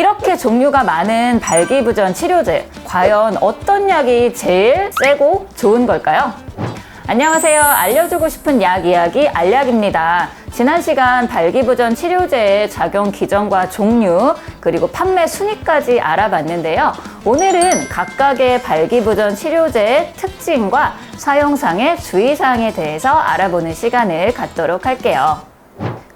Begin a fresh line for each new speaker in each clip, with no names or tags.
이렇게 종류가 많은 발기부전 치료제, 과연 어떤 약이 제일 세고 좋은 걸까요? 안녕하세요. 알려주고 싶은 약 이야기 알약입니다. 지난 시간 발기부전 치료제의 작용 기전과 종류, 그리고 판매 순위까지 알아봤는데요. 오늘은 각각의 발기부전 치료제의 특징과 사용상의 주의사항에 대해서 알아보는 시간을 갖도록 할게요.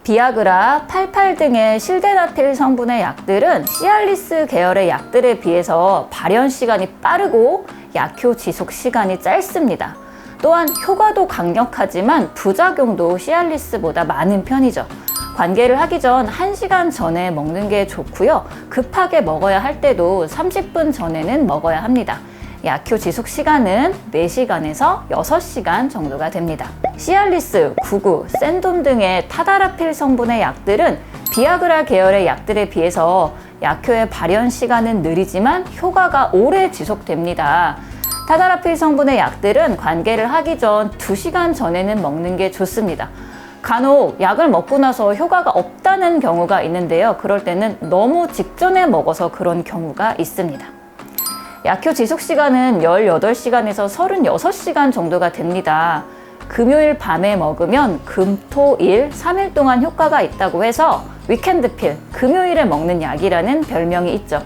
비아그라, 팔팔 등의 실데나필 성분의 약들은 시알리스 계열의 약들에 비해서 발현 시간이 빠르고 약효 지속 시간이 짧습니다. 또한 효과도 강력하지만 부작용도 시알리스보다 많은 편이죠. 관계를 하기 전 1시간 전에 먹는 게 좋고요. 급하게 먹어야 할 때도 30분 전에는 먹어야 합니다. 약효 지속 시간은 4시간에서 6시간 정도가 됩니다. 시알리스, 구구, 센돔 등의 타다라필 성분의 약들은 비아그라 계열의 약들에 비해서 약효의 발현 시간은 느리지만 효과가 오래 지속됩니다. 타다라필 성분의 약들은 관계를 하기 전 2시간 전에는 먹는 게 좋습니다. 간혹 약을 먹고 나서 효과가 없다는 경우가 있는데요. 그럴 때는 너무 직전에 먹어서 그런 경우가 있습니다. 약효 지속 시간은 18시간에서 36시간 정도가 됩니다. 금요일 밤에 먹으면 금, 토, 일, 3일 동안 효과가 있다고 해서 위켄드 필, 금요일에 먹는 약이라는 별명이 있죠.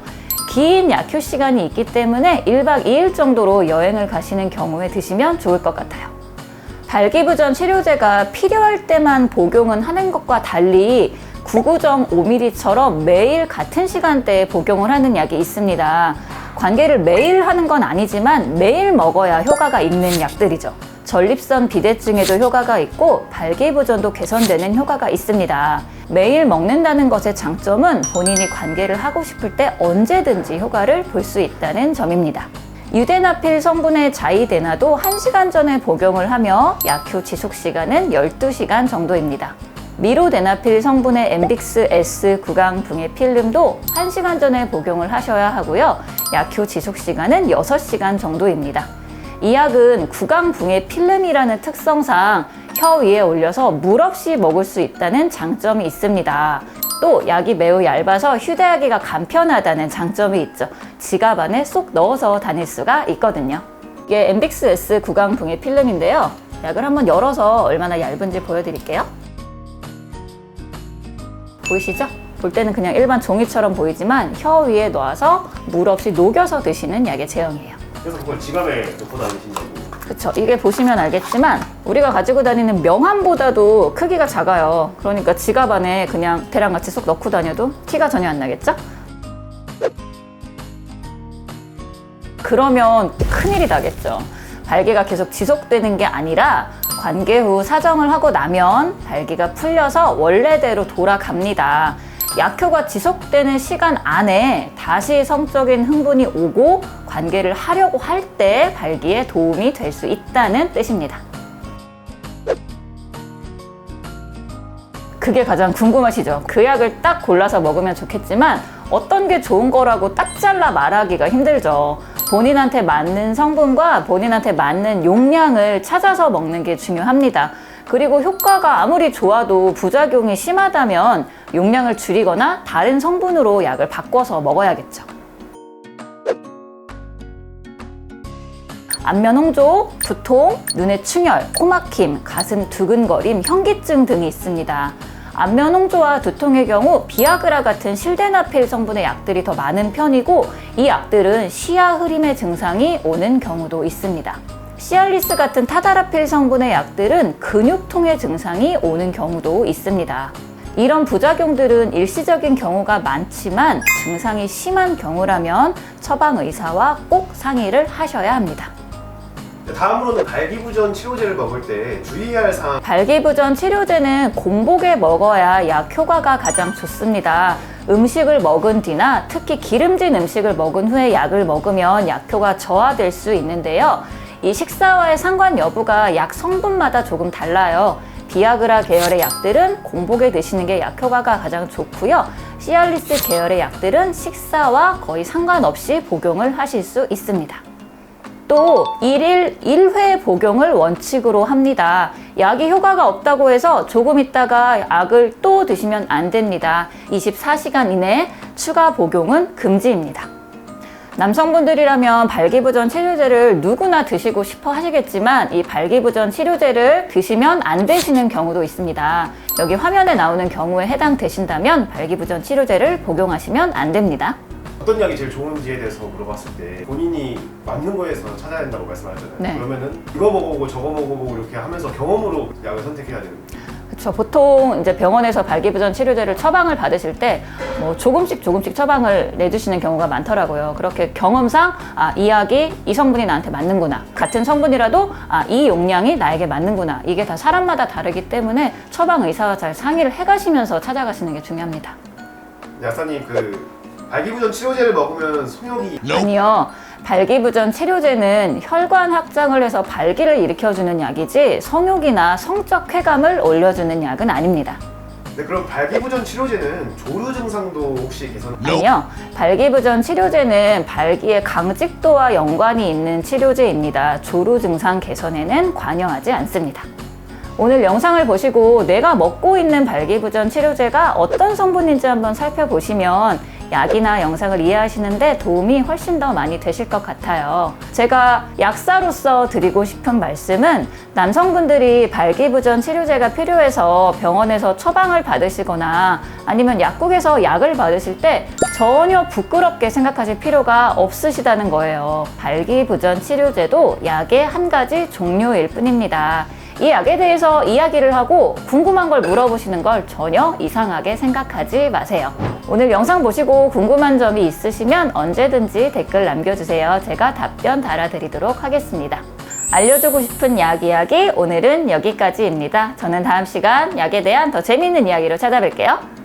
긴 약효 시간이 있기 때문에 1박 2일 정도로 여행을 가시는 경우에 드시면 좋을 것 같아요. 발기부전 치료제가 필요할 때만 복용은 하는 것과 달리 구구정 5mm처럼 매일 같은 시간대에 복용을 하는 약이 있습니다. 관계를 매일 하는 건 아니지만 매일 먹어야 효과가 있는 약들이죠. 전립선 비대증에도 효과가 있고 발기부전도 개선되는 효과가 있습니다. 매일 먹는다는 것의 장점은 본인이 관계를 하고 싶을 때 언제든지 효과를 볼 수 있다는 점입니다. 유데나필 성분의 자이데나도 1시간 전에 복용을 하며 약효 지속 시간은 12시간 정도입니다. 미로데나필 성분의 엠빅스 S 구강 붕의 필름도 1시간 전에 복용을 하셔야 하고요. 약효 지속 시간은 6시간 정도입니다. 이 약은 구강 붕의 필름이라는 특성상 혀 위에 올려서 물 없이 먹을 수 있다는 장점이 있습니다. 또 약이 매우 얇아서 휴대하기가 간편하다는 장점이 있죠. 지갑 안에 쏙 넣어서 다닐 수가 있거든요. 이게 엠빅스 S 구강 붕의 필름인데요. 약을 한번 열어서 얼마나 얇은지 보여드릴게요. 보이시죠? 볼 때는 그냥 일반 종이처럼 보이지만 혀 위에 놓아서 물 없이 녹여서 드시는 약의 제형이에요.
그래서 그걸 지갑에 넣고 다니신다고.
그쵸. 이게 보시면 알겠지만 우리가 가지고 다니는 명함보다도 크기가 작아요. 그러니까 지갑 안에 그냥 대랑 같이 쏙 넣고 다녀도 티가 전혀 안 나겠죠? 그러면 큰일이 나겠죠. 발기가 계속 지속되는 게 아니라 관계 후 사정을 하고 나면 발기가 풀려서 원래대로 돌아갑니다. 약효가 지속되는 시간 안에 다시 성적인 흥분이 오고 관계를 하려고 할 때 발기에 도움이 될 수 있다는 뜻입니다. 그게 가장 궁금하시죠? 그 약을 딱 골라서 먹으면 좋겠지만 어떤 게 좋은 거라고 딱 잘라 말하기가 힘들죠. 본인한테 맞는 성분과 본인한테 맞는 용량을 찾아서 먹는 게 중요합니다. 그리고 효과가 아무리 좋아도 부작용이 심하다면 용량을 줄이거나 다른 성분으로 약을 바꿔서 먹어야겠죠. 안면 홍조, 두통, 눈의 충혈, 코막힘, 가슴 두근거림, 현기증 등이 있습니다. 안면 홍조와 두통의 경우 비아그라 같은 실데나필 성분의 약들이 더 많은 편이고 이 약들은 시야 흐림의 증상이 오는 경우도 있습니다. 시알리스 같은 타다라필 성분의 약들은 근육통의 증상이 오는 경우도 있습니다. 이런 부작용들은 일시적인 경우가 많지만 증상이 심한 경우라면 처방 의사와 꼭 상의를 하셔야 합니다.
다음으로는 발기부전 치료제를 먹을 때 주의할 사항.
발기부전 치료제는 공복에 먹어야 약 효과가 가장 좋습니다. 음식을 먹은 뒤나 특히 기름진 음식을 먹은 후에 약을 먹으면 약효가 저하될 수 있는데요. 이 식사와의 상관 여부가 약 성분마다 조금 달라요. 비아그라 계열의 약들은 공복에 드시는 게 약효과가 가장 좋고요. 시알리스 계열의 약들은 식사와 거의 상관없이 복용을 하실 수 있습니다. 또 1일 1회 복용을 원칙으로 합니다. 약이 효과가 없다고 해서 조금 있다가 약을 또 드시면 안 됩니다. 24시간 이내에 추가 복용은 금지입니다. 남성분들이라면 발기부전 치료제를 누구나 드시고 싶어 하시겠지만 이 발기부전 치료제를 드시면 안 되시는 경우도 있습니다. 여기 화면에 나오는 경우에 해당되신다면 발기부전 치료제를 복용하시면 안 됩니다.
어떤 약이 제일 좋은지에 대해서 물어봤을 때 본인이 맞는 거에서 찾아야 된다고 말씀하셨잖아요.
네.
그러면은 이거 먹어보고 저거 먹어보고 이렇게 하면서 경험으로 약을 선택해야 되는 거예요.
그렇죠. 보통 이제 병원에서 발기부전 치료제를 처방을 받으실 때 뭐 조금씩 조금씩 처방을 내주시는 경우가 많더라고요. 그렇게 경험상 아, 이 약이 이 성분이 나한테 맞는구나. 같은 성분이라도 아, 이 용량이 나에게 맞는구나. 이게 다 사람마다 다르기 때문에 처방 의사와 잘 상의를 해가시면서 찾아가시는 게 중요합니다.
약사님 그 발기부전 치료제를 먹으면 성욕이
아니요. 발기부전 치료제는 혈관 확장을 해서 발기를 일으켜주는 약이지 성욕이나 성적 쾌감을 올려주는 약은 아닙니다.
네, 그럼 발기부전 치료제는 조류 증상도 혹시 개선?
아니요. 발기부전 치료제는 발기의 강직도와 연관이 있는 치료제입니다. 조루 증상 개선에는 관여하지 않습니다. 오늘 영상을 보시고 내가 먹고 있는 발기부전 치료제가 어떤 성분인지 한번 살펴보시면 약이나 영상을 이해하시는데 도움이 훨씬 더 많이 되실 것 같아요. 제가 약사로서 드리고 싶은 말씀은 남성분들이 발기부전 치료제가 필요해서 병원에서 처방을 받으시거나 아니면 약국에서 약을 받으실 때 전혀 부끄럽게 생각하실 필요가 없으시다는 거예요. 발기부전 치료제도 약의 한 가지 종류일 뿐입니다. 이 약에 대해서 이야기를 하고 궁금한 걸 물어보시는 걸 전혀 이상하게 생각하지 마세요. 오늘 영상 보시고 궁금한 점이 있으시면 언제든지 댓글 남겨주세요. 제가 답변 달아드리도록 하겠습니다. 알려주고 싶은 약 이야기 오늘은 여기까지입니다. 저는 다음 시간 약에 대한 더 재밌는 이야기로 찾아뵐게요.